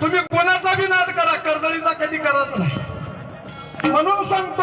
तुम्ही कोणाचा बी नाद करा कर्दळीचा कधी करायचा नाही. म्हणून सांगतो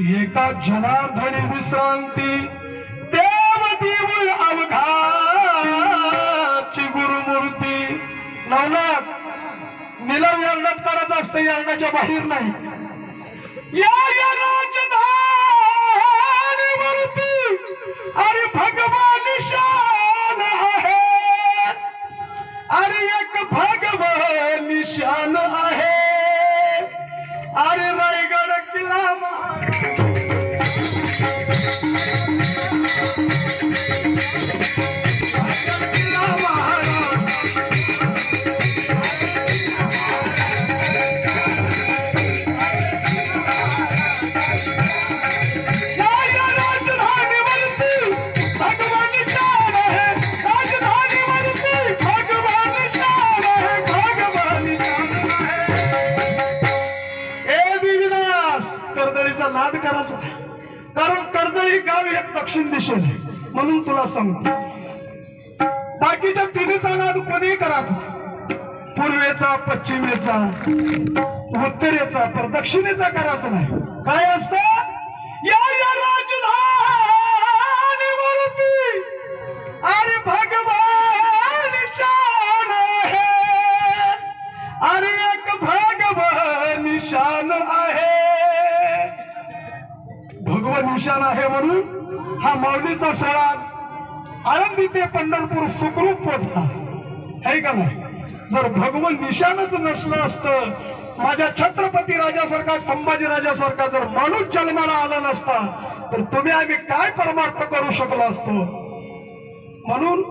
एका जनार्दनी विश्रांती. देव देवळ अवघाची गुरुमूर्ती. नवनाथ निलम यर्णात करत असते यर्णाच्या बाहेर नाही. कर्दळीचा नाद करायचा. कारण कर्दळी गाव एक दक्षिण दिशेने आहे. म्हणून तुला सांगतो. बाकीच्या तिन्हीचा नाद कोणी करायचा. पूर्वेचा पश्चिमेचा उत्तरेचा तर दक्षिणेचा करायचा नाही. काय असतं? भगवान आहे म्हणून हा माऊलीचा सोहळा आळंदी ते पंढरपूर सुखरूप पोचला. आहे का नाही? जर भगवान निशाणच नसलं असतं माझ्या छत्रपती राजासारखा संभाजी राजासारखा जर माणूस जन्माला आला नसता तर तुम्ही आम्ही काय परमार्थ करू शकलो असतो? म्हणून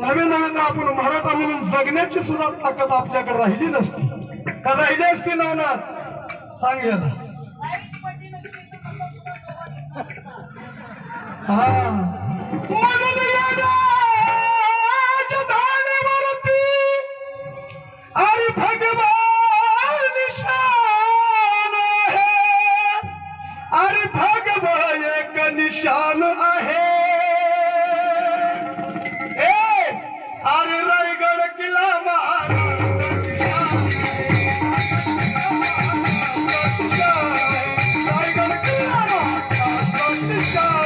नवे नवे आपण मराठा म्हणून जगण्याची सुद्धा ताकद आपल्याकडे राहिली नसती. का राहिली असती नवनाथ? सांग अरे भगवान निशान आहे अरे भगवान एक निशान आहे अरे रायगड किल्ला महाराज रायगड किल्ला महाराज